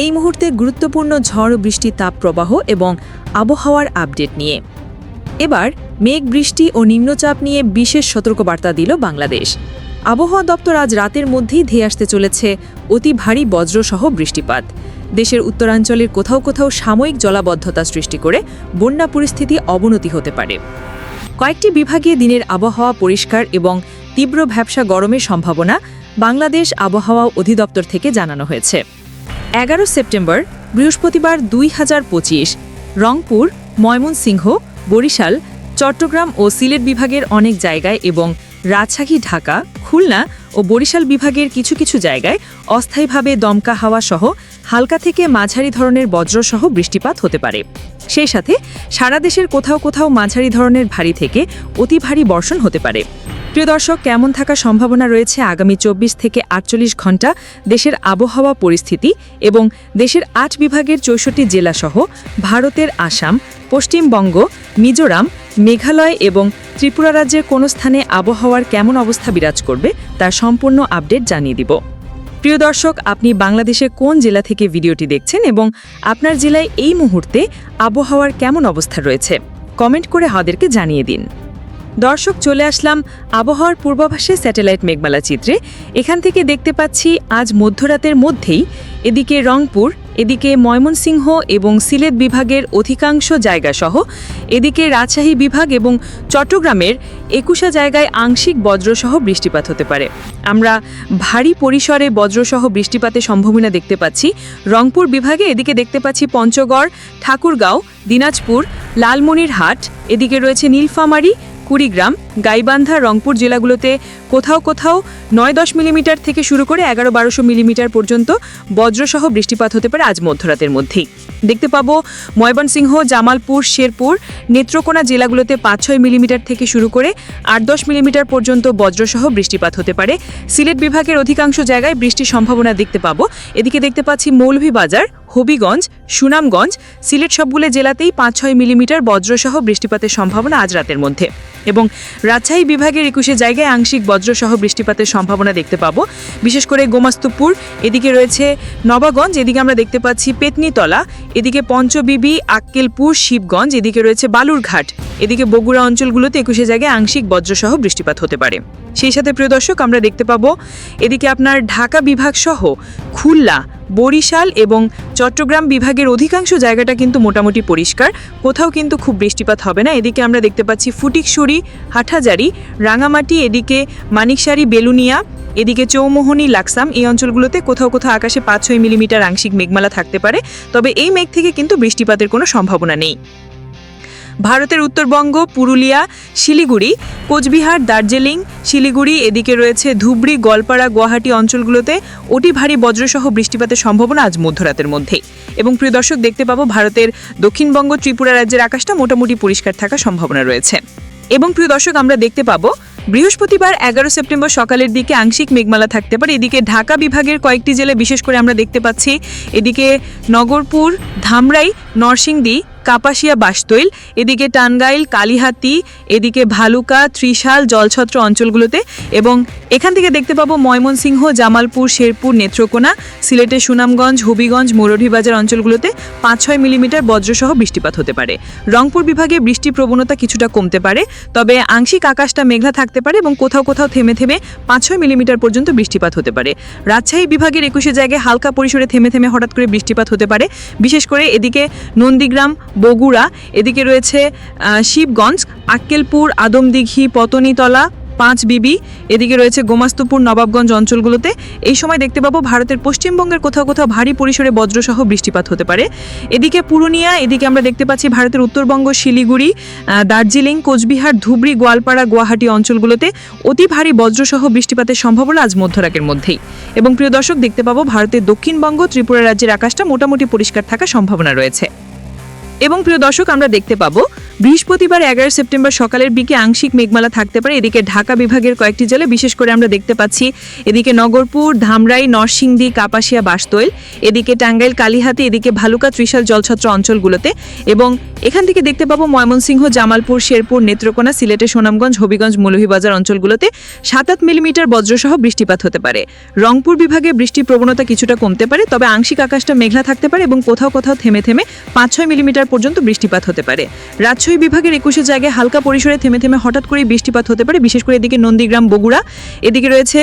এই মুহূর্তে গুরুত্বপূর্ণ ঝড়, বৃষ্টি তাপ প্রবাহ এবং আবহাওয়ার আপডেট নিয়ে। এবার মেঘ, বৃষ্টি ও নিম্নচাপ নিয়ে বিশেষ সতর্কবার্তা দিল বাংলাদেশ। আবহাওয়া দপ্তর আজ রাতের মধ্যেই ধেয়ে আসতে চলেছে অতি ভারী বজ্রসহ বৃষ্টিপাত। দেশের উত্তরাঞ্চলের কোথাও কোথাও সাময়িক জলাবদ্ধতা সৃষ্টি করে বন্যা পরিস্থিতি অবনতি হতে পারে। কয়েকটি বিভাগে দিনের আবহাওয়া পরিষ্কার এবং তীব্র ভ্যাবসা গরমের সম্ভাবনা বাংলাদেশ আবহাওয়া অধিদপ্তর থেকে জানানো হয়েছে। এগারো সেপ্টেম্বর, বৃহস্পতিবার দুই হাজার পঁচিশ, রংপুর, ময়মনসিংহ, বরিশাল, চট্টগ্রাম ও সিলেট বিভাগের অনেক জায়গায় এবং রাজশাহী, ঢাকা, খুলনা ও বরিশাল বিভাগের কিছু কিছু জায়গায় অস্থায়ীভাবে দমকা হাওয়া সহ হালকা থেকে মাঝারি ধরনের বজ্রসহ বৃষ্টিপাত হতে পারে। সেই সাথে সারা দেশের কোথাও কোথাও মাঝারি ধরনের ভারী থেকে অতি ভারী বর্ষণ হতে পারে। প্রিয় দর্শক, কেমন থাকার সম্ভাবনা রয়েছে আগামী চব্বিশ থেকে আটচল্লিশ ঘণ্টা? দেশের আবহাওয়া পরিস্থিতি এবং দেশের আট বিভাগের চৌষট্টি জেলাসহ ভারতের আসাম, পশ্চিমবঙ্গ, মিজোরাম, মেঘালয় এবং ত্রিপুরা রাজ্যের কোনো স্থানে আবহাওয়ার কেমন অবস্থা বিরাজ করবে তার সম্পূর্ণ আপডেট জানিয়ে দিব। প্রিয় দর্শক, আপনি বাংলাদেশের কোন জেলা থেকে ভিডিওটি দেখছেন এবং আপনার জেলায় এই মুহূর্তে আবহাওয়ার কেমন অবস্থা রয়েছে? কমেন্ট করে আমাদেরকে জানিয়ে দিন। দর্শক চলে আসলাম আবহাওয়ার পূর্বাভাসে স্যাটেলাইট মেঘমালা চিত্রে। এখান থেকে দেখতে পাচ্ছি আজ মধ্যরাতের মধ্যেই এদিকে রংপুর, এদিকে ময়মনসিংহ এবং সিলেট বিভাগের অধিকাংশ জায়গাসহ, এদিকে রাজশাহী বিভাগ এবং চট্টগ্রামের একুশা জায়গায় আংশিক বজ্রসহ বৃষ্টিপাত হতে পারে। আমরা ভারী পরিসরে বজ্রসহ বৃষ্টিপাতের সম্ভাবনা দেখতে পাচ্ছি। রংপুর বিভাগে এদিকে দেখতে পাচ্ছি পঞ্চগড়, ঠাকুরগাঁও, দিনাজপুর, লালমনিরহাট, এদিকে রয়েছে নীলফামারী কুড়িগ্রাম গাইবান্ধা, রংপুর জেলাগুলোতে কোথাও কোথাও নয় দশ মিলিমিটার থেকে শুরু করে এগারো বারোশো মিলিমিটার পর্যন্ত বজ্রসহ বৃষ্টিপাত হতে পারে আজ মধ্যরাতের মধ্যেই। দেখতে পাবো ময়মনসিংহ, জামালপুর, শেরপুর, নেত্রকোনা জেলাগুলোতে পাঁচ ছয় মিলিমিটার থেকে শুরু করে আট দশ মিলিমিটার পর্যন্ত বজ্রসহ বৃষ্টিপাত হতে পারে। সিলেট বিভাগের অধিকাংশ জায়গায় বৃষ্টির সম্ভাবনা দেখতে পাবো। এদিকে দেখতে পাচ্ছি মৌলভীবাজার হবিগঞ্জ, সুনামগঞ্জ, সিলেট সবগুলো জেলাতেই পাঁচ ছয় মিলিমিটার বজ্রসহ বৃষ্টিপাতের সম্ভাবনা আজ রাতের মধ্যে। এবং রাজশাহী বিভাগের একুশে জায়গায় আংশিক বজ্রসহ বৃষ্টিপাতের সম্ভাবনা দেখতে পাবো। বিশেষ করে গোমাস্তুপুর, এদিকে রয়েছে নবাগঞ্জ, এদিকে আমরা দেখতে পাচ্ছি পেতনিতলা, এদিকে পঞ্চবিবি, আক্কেলপুর, শিবগঞ্জ, এদিকে রয়েছে বালুরঘাট। এদিকে বগুড়া অঞ্চলগুলোতে একুশে জায়গায় আংশিক বজ্রসহ বৃষ্টিপাত হতে পারে। সেই সাথে, প্রিয় দর্শক, আমরা দেখতে পাবো এদিকে আপনার ঢাকা বিভাগ সহ খুলনা, বরিশাল এবং চট্টগ্রাম বিভাগের অধিকাংশ জায়গাটা কিন্তু মোটামুটি পরিষ্কার। কোথাও কিন্তু খুব বৃষ্টিপাত হবে না। এদিকে আমরা দেখতে পাচ্ছি ফুটিকসুরি, হাটহাজারি, রাঙামাটি, এদিকে মানিকসারি, বেলুনিয়া, এদিকে চৌমোহনী, লাকসাম এই অঞ্চলগুলোতে কোথাও কোথাও আকাশে পাঁচ ছয় মিলিমিটার আংশিক মেঘমালা থাকতে পারে। তবে এই মেঘ থেকে কিন্তু বৃষ্টিপাতের কোনো সম্ভাবনা নেই। ভারতের উত্তরবঙ্গ, পুরুলিয়া, শিলিগুড়ি, কোচবিহার, দার্জিলিং, শিলিগুড়ি, এদিকে রয়েছে ধুবড়ি, গোয়ালপাড়া, গুয়াহাটি অঞ্চলগুলোতে অতি ভারী বজ্রসহ বৃষ্টিপাতের সম্ভাবনা আজ মধ্যরাতের মধ্যেই এবং প্রিয় দর্শক, দেখতে পাবো ভারতের দক্ষিণবঙ্গ, ত্রিপুরা রাজ্যের আকাশটা মোটামুটি পরিষ্কার থাকার সম্ভাবনা রয়েছে। এবং প্রিয় দর্শক, আমরা দেখতে পাবো বৃহস্পতিবার এগারো সেপ্টেম্বর সকালের দিকে আংশিক মেঘমালা থাকতে পারে। এদিকে ঢাকা বিভাগের কয়েকটি জেলায় বিশেষ করে আমরা দেখতে পাচ্ছি, এদিকে নগরপুর, ধামরাই, নরসিংদী কাপাসিয়া বাসতৈল এদিকে টানগাইল কালিহাতি, এদিকে ভালুকা, ত্রিশাল, জলছত্র অঞ্চলগুলোতে এবং এখান থেকে দেখতে পাবো ময়মনসিংহ, জামালপুর, শেরপুর, নেত্রকোনা সিলেটের সুনামগঞ্জ, হবিগঞ্জ মোরঠীবাজার অঞ্চলগুলোতে পাঁচ ছয় মিলিমিটার বজ্রসহ বৃষ্টিপাত হতে পারে। রংপুর বিভাগে বৃষ্টি প্রবণতা কিছুটা কমতে পারে, তবে আংশিক আকাশটা মেঘলা থাকতে পারে এবং কোথাও কোথাও থেমে থেমে পাঁচ ছয় মিলিমিটার পর্যন্ত বৃষ্টিপাত হতে পারে। রাজশাহী বিভাগের একুশে জায়গায় হালকা পরিসরে থেমে থেমে হঠাৎ করে বৃষ্টিপাত হতে পারে, বিশেষ করে এদিকে নন্দীগ্রাম বগুড়া, এদিকে রয়েছে শিবগঞ্জ, আক্কেলপুর, আদমদিঘি, পতনীতলা, পাঁচ বিবি, এদিকে রয়েছে গোমাস্তুপুর, নবাবগঞ্জ অঞ্চলগুলোতে। এই সময় দেখতে পাবো ভারতের পশ্চিমবঙ্গের কোথাও কোথাও ভারী পরিসরে বজ্রসহ বৃষ্টিপাত হতে পারে। এদিকে পুরুলিয়া, এদিকে আমরা দেখতে পাচ্ছি ভারতের উত্তরবঙ্গ, শিলিগুড়ি দার্জিলিং, কোচবিহার, ধুবড়ি, গোয়ালপাড়া, গুয়াহাটি অঞ্চলগুলোতে অতি ভারী বজ্রসহ বৃষ্টিপাতের সম্ভাবনা আজ মধ্যরাকের মধ্যেই। এবং প্রিয় দর্শক, দেখতে পাবো ভারতের দক্ষিণবঙ্গ, ত্রিপুরা রাজ্যের আকাশটা মোটামুটি পরিষ্কার থাকার সম্ভাবনা রয়েছে। এবং প্রিয় দর্শক, আমরা দেখতে পাবো বৃহস্পতিবার এগারো সেপ্টেম্বর সকালের দিকে আংশিক মেঘমালা থাকতে পারে। এদিকে ঢাকা বিভাগের কয়েকটি জেলা বিশেষ করে আমরা দেখতে পাচ্ছি, এদিকে নগরপুর, ধামরাই, নরসিংদী, কাপাসিয়া, বাসতৈল, এদিকে টাঙ্গাইল, কালীহাতি, এদিকে ভালুকা, ত্রিশাল জলছত্র অঞ্চলগুলোতে এবং এখান থেকে দেখতে পাবো ময়মনসিংহ, জামালপুর, শেরপুর, নেত্রকোনা, সিলেটে সুনামগঞ্জ, হবিগঞ্জ, মৌলভীবাজার অঞ্চলগুলোতে সাত আট মিলিমিটার বজ্রসহ বৃষ্টিপাত হতে পারে। রংপুর বিভাগে বৃষ্টির প্রবণতা কিছুটা কমতে পারে, তবে আংশিক আকাশটা মেঘলা থাকতে পারে এবং কোথাও কোথাও থেমে থেমে পাঁচ ছয় মিলিমিটার পর্যন্ত বৃষ্টিপাত হতে পারে। রাজশাহী বিভাগের একুশে জায়গায় হালকা পরিসরে থেমে থেমে হঠাৎ করে বৃষ্টিপাত হতে পারে, বিশেষ করে এদিকে নন্দীগ্রাম, বগুড়া। এদিকে রয়েছে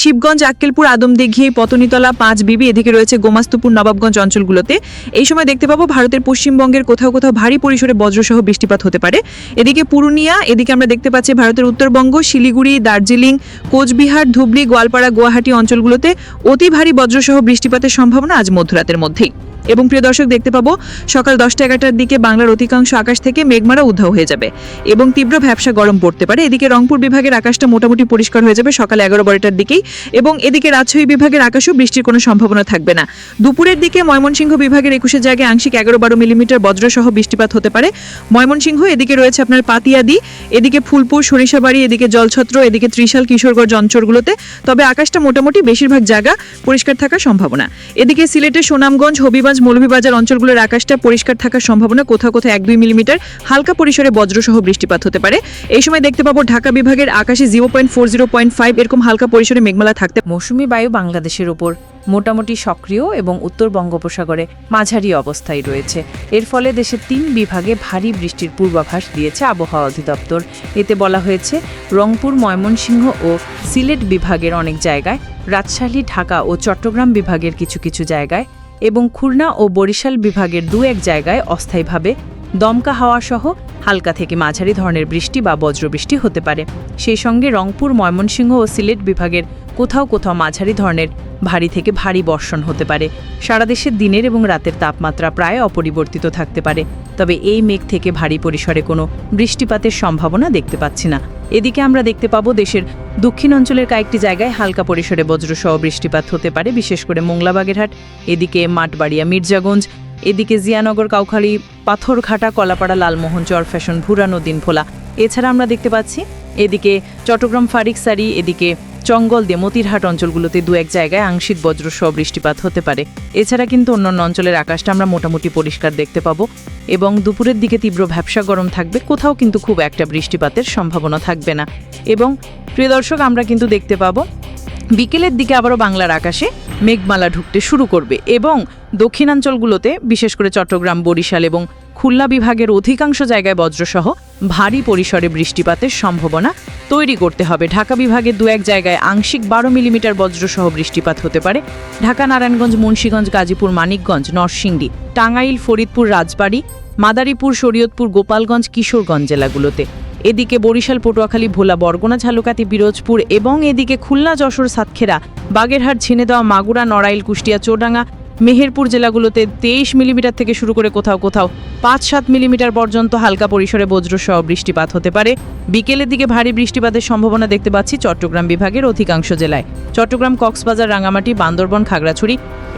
শিবগঞ্জ, আক্কেলপুর, আদমদিঘি, পতনীতলা পাঁচ বিবি এদিকে রয়েছে গোমাস্তুপুর, নবাবগঞ্জ অঞ্চলগুলোতে। এই সময় দেখতে পাবো ভারতের পশ্চিমবঙ্গের কোথাও কোথাও ভারী পরিসরে বজ্রসহ বৃষ্টিপাত হতে পারে। এদিকে পুরুলিয়া, এদিকে আমরা দেখতে পাচ্ছি ভারতের উত্তরবঙ্গ, শিলিগুড়ি, দার্জিলিং, কোচবিহার, ধুবড়ি, গোয়ালপাড়া, গুয়াহাটি অঞ্চলগুলোতে অতি ভারী বজ্রসহ বৃষ্টিপাতের সম্ভাবনা আজ মধ্যরাতের মধ্যেই। এবং প্রিয় দর্শক, দেখতে পাবো সকাল দশটা এগারোটার দিকে বাংলার অধিকাংশ আকাশ থেকে মেঘমারা উধাও হয়ে যাবে এবং তীব্র ভ্যাবসা গরম পড়তে পারে। এদিকে রংপুর বিভাগের আকাশটা মোটামুটি পরিষ্কার হয়ে যাবে সকাল এগারো বারোটার দিকেই এবং এদিকে রাজশাহী বিভাগের আকাশেও বৃষ্টির কোনো সম্ভাবনা থাকবে না। দুপুরের দিকে ময়মনসিংহ বিভাগের একুশে জায়গায় আংশিক এগারো বারো মিলিমিটার বজ্রসহ বৃষ্টিপাত হতে পারে। ময়মনসিংহ, এদিকে রয়েছে আপনার পাতিয়াদি, এদিকে ফুলপুর, সরিষাবাড়ি, এদিকে জলছত্র, এদিকে ত্রিশাল কিশোরগঞ্জ অঞ্চলগুলোতে তবে আকাশটা মোটামুটি বেশিরভাগ জায়গা পরিষ্কার থাকার সম্ভাবনা। এদিকে সিলেটের সুনামগঞ্জ হবিগঞ্জ মৌলভীবাজার অঞ্চলগুলোর আকাশটা পরিষ্কার থাকার সম্ভাবনা কোথাও কোথাও এক দুই মিলিমিটার, হালকা পরিসরে বজ্রসহ বৃষ্টিপাত হতে পারে। এই সময় দেখতে পাবো ঢাকা বিভাগের আকাশে zero point four, zero point five, এরকম হালকা পরিসরে মেঘমালা থাকতে মৌসুমি বায়ু বাংলাদেশের ওপর মোটামুটি সক্রিয় এবং উত্তর বঙ্গোপসাগরে মাঝারি অবস্থায় রয়েছে। এর ফলে দেশের তিন বিভাগে ভারী বৃষ্টির পূর্বাভাস দিয়েছে আবহাওয়া অধিদপ্তর। এতে বলা হয়েছে, রংপুর, ময়মনসিংহ ও সিলেট বিভাগের অনেক জায়গায়, রাজশাহী, ঢাকা ও চট্টগ্রাম বিভাগের কিছু কিছু জায়গায় এবং খুলনা ও বরিশাল বিভাগের দু এক জায়গায় অস্থায়ীভাবে দমকা হাওয়া সহ হালকা থেকে মাঝারি ধরনের বৃষ্টি বা বজ্রবৃষ্টি হতে পারে। সেই সঙ্গে রংপুর, ময়মনসিংহ ও সিলেট বিভাগের কোথাও কোথাও মাঝারি ধরনের ভারী থেকে ভারী বর্ষণ হতে পারে। সারা দেশের দিনের এবং রাতের তাপমাত্রা প্রায় অপরিবর্তিত থাকতে পারে। তবে এই মেঘ থেকে ভারী পরিসরে কোনো বৃষ্টিপাতের সম্ভাবনা দেখতে পাচ্ছি না। এদিকে আমরা দেখতে পাবো দেশের দক্ষিণ অঞ্চলের কয়েকটি জায়গায় হালকা পরিসরে বজ্রসহ বৃষ্টিপাত হতে পারে, বিশেষ করে মোংলাবাগেরহাট, এদিকে মাঠবাড়িয়া মির্জাগঞ্জ, এদিকে জিয়ানগর, কাউখালী, পাথরঘাটা, কলাপাড়া, লালমোহন, চর ফ্যাশন, ভুরানো দিন ভোলা এছাড়া আমরা দেখতে পাচ্ছি এদিকে চট্টগ্রাম ফারিক সারি এদিকে চঙ্গল দিয়ে মতিরহাট অঞ্চলগুলোতে দু এক জায়গায় আংশিক বজ্রসহ বৃষ্টিপাত হতে পারে। এছাড়া কিন্তু অন্যান্য অঞ্চলের আকাশটা আমরা মোটামুটি পরিষ্কার দেখতে পাবো। এবং দুপুরের দিকে তীব্র ভ্যাবসা গরম থাকবে, কোথাও কিন্তু খুব একটা বৃষ্টিপাতের সম্ভাবনা থাকবে না। এবং প্রিয় দর্শক, আমরা কিন্তু দেখতে পাবো, বিকেলের দিকে আবারও বাংলার আকাশে মেঘমালা ঢুকতে শুরু করবে। এবং দক্ষিণাঞ্চলগুলোতে, বিশেষ করে চট্টগ্রাম, বরিশাল এবং খুলনা বিভাগের অধিকাংশ জায়গায় বজ্রসহ ভারী পরিসরে বৃষ্টিপাতের সম্ভাবনা তৈরি করতে হবে। ঢাকা বিভাগের দু এক জায়গায় আংশিক বারো মিলিমিটার বজ্রসহ বৃষ্টিপাত হতে পারে। ঢাকা, নারায়ণগঞ্জ, মুন্সীগঞ্জ, গাজীপুর, মানিকগঞ্জ, নরসিংদী, টাঙ্গাইল, ফরিদপুর, রাজবাড়ী, মাদারীপুর, শরীয়তপুর, গোপালগঞ্জ, কিশোরগঞ্জ জেলাগুলোতে। এদিকে বরিশাল, পটুয়াখালী, ভোলা, বরগুনা ঝালকাতি বিরোজপুর এবং এদিকে খুলনা, যশোর, সাতক্ষীরা, বাগেরহাট ঝিনেদাওয়া মাগুরা, নড়াইল, কুষ্টিয়া চোডাঙ্গা মেহেরপুর জেলাগুলোতে তেইশ মিলিমিটার থেকে শুরু করে কোথাও কোথাও পাঁচ সাত মিলিমিটার পর্যন্ত হালকা পরিসরে বজ্রসহ বৃষ্টিপাত হতে পারে। বিকেলের দিকে ভারী বৃষ্টিপাতের সম্ভাবনা দেখতে পাচ্ছি চট্টগ্রাম বিভাগের অধিকাংশ জেলায়। চট্টগ্রাম, কক্সবাজার রাঙামাটি বান্দরবন, খাগড়াছড়ি,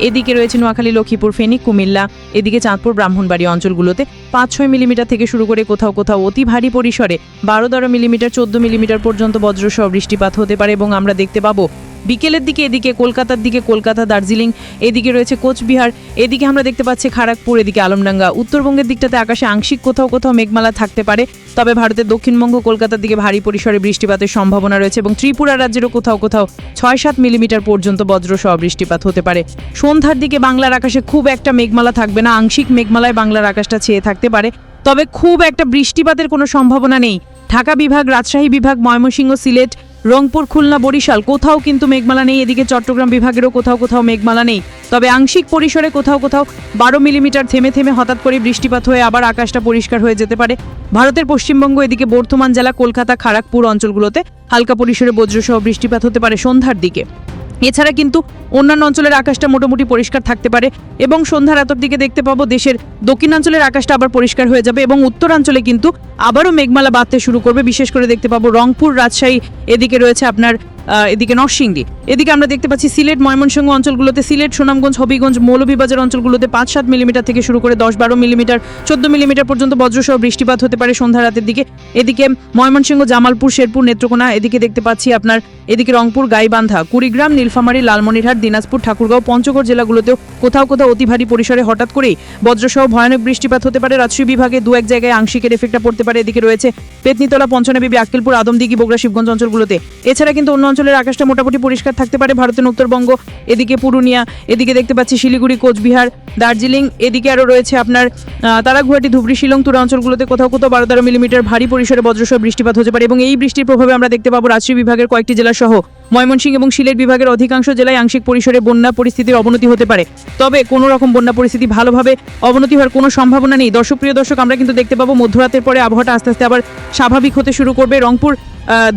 এদিকে রয়েছে নোয়াখালী, লক্ষ্মীপুর, ফেনী, কুমিল্লা, এদিকে চাঁদপুর, ব্রাহ্মণবাড়ি অঞ্চলগুলোতে পাঁচ ছয় মিলিমিটার থেকে শুরু করে কোথাও কোথাও অতি ভারী পরিসরে বারো তেরো মিলিমিটার, চোদ্দ মিলিমিটার পর্যন্ত বজ্রসহ বৃষ্টিপাত হতে পারে এবং আমরা দেখতে পাবো বিকেলের দিকে এদিকে কলকাতার দিকে কলকাতা, দার্জিলিং, এদিকে রয়েছে কোচবিহার, এদিকে আমরা দেখতে পাচ্ছি খড়গপুর, এদিকে আলমডাঙ্গা। উত্তরবঙ্গের দিকটাতে আকাশে আংশিক কোথাও কোথাও মেঘমালা থাকতে পারে, তবে ভারতের দক্ষিণবঙ্গ, কলকাতার দিকে ভারী পরিসরে বৃষ্টিপাতের সম্ভাবনা রয়েছে এবং ত্রিপুরা রাজ্যেরও কোথাও কোথাও ছয় সাত মিলিমিটার পর্যন্ত বজ্রসহ বৃষ্টিপাত হতে পারে। সন্ধ্যার দিকে বাংলার আকাশে খুব একটা মেঘমালা থাকবে না, আংশিক মেঘমালায় বাংলার আকাশটা ছেয়ে থাকতে পারে, তবে খুব একটা বৃষ্টিপাতের কোনো সম্ভাবনা নেই। ঢাকা বিভাগ, রাজশাহী বিভাগ, ময়মনসিংহ, সিলেট রংপুর, খুলনা, বরিশাল, কোথাও কিন্তু মেঘমালা নেই। এদিকে চট্টগ্রাম বিভাগেরও কোথাও কোথাও মেঘমালা নেই। তবে আংশিক পরিসরে কোথাও কোথাও বারো মিলিমিটার থেমে থেমে হঠাৎ করে বৃষ্টিপাত হয়ে আবার আকাশটা পরিষ্কার হয়ে যেতে পারে। ভারতের পশ্চিমবঙ্গ, এদিকে বর্ধমান জেলা, কলকাতা খারাকপুর অঞ্চলগুলোতে হালকা পরিসরে বজ্রসহ বৃষ্টিপাত হতে পারে সন্ধ্যার দিকে। এছাড়া কিন্তু অন্যান্য অঞ্চলের আকাশটা মোটামুটি পরিষ্কার থাকতে পারে এবং সন্ধ্যার রাতের দিকে দেখতে পাবো দেশের দক্ষিণাঞ্চলের আকাশটা আবার পরিষ্কার হয়ে যাবে এবং উত্তরাঞ্চলে কিন্তু আবারও মেঘমালা বাড়তে শুরু করবে। বিশেষ করে দেখতে পাবো রংপুর, রাজশাহী, এদিকে রয়েছে আপনার এদিকে নরসিংদী। এদিকে আমরা দেখতে পাচ্ছি সিলেট, ময়মনসিংহ অঞ্চলগুলোতে সিলেট, সুনামগঞ্জ, হবিগঞ্জ, মৌলভীবাজার অঞ্চলগুলোতে পাঁচ সাত মিলিমিটার থেকে শুরু করে দশ বারো মিলিমিটার, চোদ্দ মিলিমিটার পর্যন্ত বজ্রসহ বৃষ্টিপাত হতে পারে সন্ধ্যা রাতের দিকে। এদিকে ময়মনসিংহ, জামালপুর, শেরপুর, নেত্রকোনা, এদিকে দেখতে পাচ্ছি আপনার এদিকে রংপুর, গাইবান্ধা, কুড়িগ্রাম, নীলফামারী, লালমনিরহাট, দিনাজপুর, ঠাকুরগাঁও, পঞ্চগড় জেলাগুলোতেও কোথাও কোথাও অতি ভারী পরিসরে হঠাৎ করেই বজ্রসহ ভয়ানক বৃষ্টিপাত হতে পারে। রাজশাহী বিভাগে দু এক জায়গায় আংশিকের এফেক্টটা পড়তে পারে। এদিকে রয়েছে পেতনিতলা পঞ্চনাবিবি আক্কেলপুর আদমদিঘি, বগুড়া, শিবগঞ্জ অঞ্চলগুলোতে। এছাড়া কিন্তু অন্য অঞ্চলের আকাশটা মোটামুটি পরিষ্কার থাকতে পারে। ভারতের উত্তরবঙ্গ, এদিকে পুরুলিয়া, এদিকে দেখতে পাচ্ছি শিলিগুড়ি, কোচবিহার, দার্জিলিং, এদিকে আরও রয়েছে আপনার তারাগুয়াটি ধুবড়ি, শিলং তুরা অঞ্চলগুলোতে কোথাও কোথাও বারো তেরো মিলিমিটার ভারী পরিসরে বজ্রসহ বৃষ্টিপাত হতে পারে এবং এই বৃষ্টির প্রভাবে আমরা দেখতে পাবো রাজশাহী বিভাগের কয়েকটি জেলা সহ ময়মনসিংহ এবং সিলেট বিভাগের অধিকাংশ জেলায় আংশিক পরিসরে বন্যা পরিস্থিতির অবনতি হতে পারে। তবে কোনো রকম বন্যা পরিস্থিতি ভালোভাবে অবনতি হওয়ার কোনো সম্ভাবনা নেই। দর্শক, প্রিয় দর্শক, আমরা কিন্তু দেখতে পাবো মধ্যরাতের পরে আবহাওয়াটা আস্তে আস্তে আবার স্বাভাবিক হতে শুরু করবে। রংপুর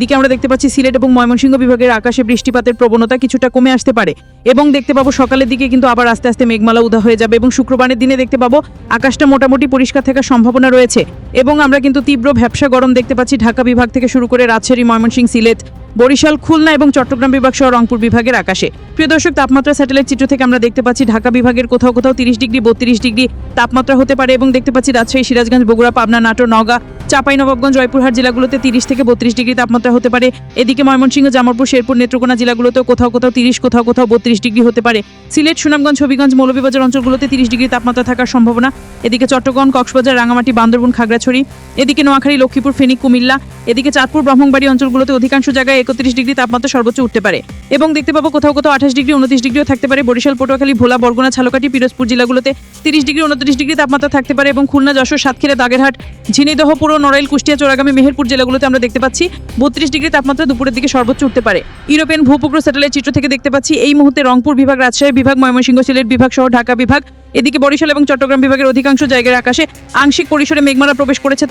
দিকে আমরা দেখতে পাচ্ছি সিলেট এবং ময়মনসিংহ বিভাগের আকাশে বৃষ্টিপাতের প্রবণতা কিছুটা কমে আসতে পারে। এবং দেখতে পাবো সকালের দিকে কিন্তু আবার আস্তে আস্তে মেঘমালা উদা হয়ে যাবে এবং শুক্রবারের দিনে দেখতে পাবো আকাশটা মোটামুটি পরিষ্কার থাকার সম্ভাবনা রয়েছে। এবং আমরা কিন্তু তীব্র ভ্যাবসা গরম দেখতে পাচ্ছি ঢাকা বিভাগ থেকে শুরু করে রাজশাহী, ময়মনসিংহ, সিলেট বরিশাল, খুলনা এবং চট্টগ্রাম বিভাগ সহ রংপুর বিভাগের আকাশে। প্রিয় দর্শক, তাপমাত্রা স্যাটেলাইট চিত্র থেকে আমরা দেখতে পাচ্ছি ঢাকা বিভাগের কোথাও কোথাও তিরিশ ডিগ্রি, বত্রিশ ডিগ্রি তাপমাত্রা হতে পারে এবং দেখতে পাচ্ছি রাজশাহী, সিরাজগঞ্জ, বগুড়া, পাবনা, নাটোর, নওগাঁ চাঁপাইনবাবগঞ্জ জয়পুরহাট জেলাগুলোতে তিরিশ থেকে বত্রিশ ডিগ্রি তাপমাত্রা হতে পারে। এদিকে ময়মনসিংহ, জামালপুর, শেরপুর, নেত্রকোনা জেলাগুলোতেও কোথাও কোথাও তিরিশ, কোথাও কোথাও বত্রিশ ডিগ্রি হতে পারে। সিলেট, সুনামগঞ্জ, হবিগঞ্জ, মৌলভীবাজার অঞ্চলগুলোতে তিরিশ ডিগ্রি তাপমাত্রা থাকার সম্ভাবনা। এদিকে চট্টগ্রাম, কক্সবাজার রাঙামাটি বান্দরবন, খাগড়াছড়ি। এদিকে নোয়াখালী, লক্ষ্মীপুর, ফেনী, কুমিল্লা। এদিকে চাঁদপুর ব্রহ্মবাড়ি অঞ্চলগুলোতে অধিকাংশ জায়গায় একত্রিশ ডিগ্রি তাপমাত্রা সর্বোচ্চ উঠতে পারে। এবং দেখতে পাবো কোথাও কোথাও আঠাশ ডিগ্রি, উনত্রিশ ডিগ্রিও থাকতে পারে। বরিশাল, পটুয়াখালী, ভোলা, বরগুনা, ঝালকাঠি, পিরোজপুর জেলাগুলোতে তিরিশ ডিগ্রি, উনত্রিশ ডিগ্রি তাপমাত্রা থাকতে পারে এবং খুলনা, যশোর, সাতক্ষীরা, দাগেরহাট, ঝিনাইদহ, পুরো নড়াইল, কুষ্টিয়া, চোরাগামী, মেহেরপুর জেলাগুলোতে আমরা দেখতে পাচ্ছি বত্রিশ ডিগ্রি তাপমাত্রা দুপুরের দিকে সর্বোচ্চ উঠতে পারে। ইউরোপিয়ান ভূপগ্র স্যাটেলাইট চিত্র থেকে দেখতে পাচ্ছি এই মুহূর্তে রংপুর বিভাগ, রাজশাহী বিভাগ, ময়মনসিংহ, সিলেট বিভাগ সহ ঢাকা বিভাগ। এদিকে বরিশাল এবং চট্টগ্রাম বিভাগের অধিকাংশ জায়গার আকাশে আংশিক পরিসরে মেঘমালা প্রবেশ করেছে।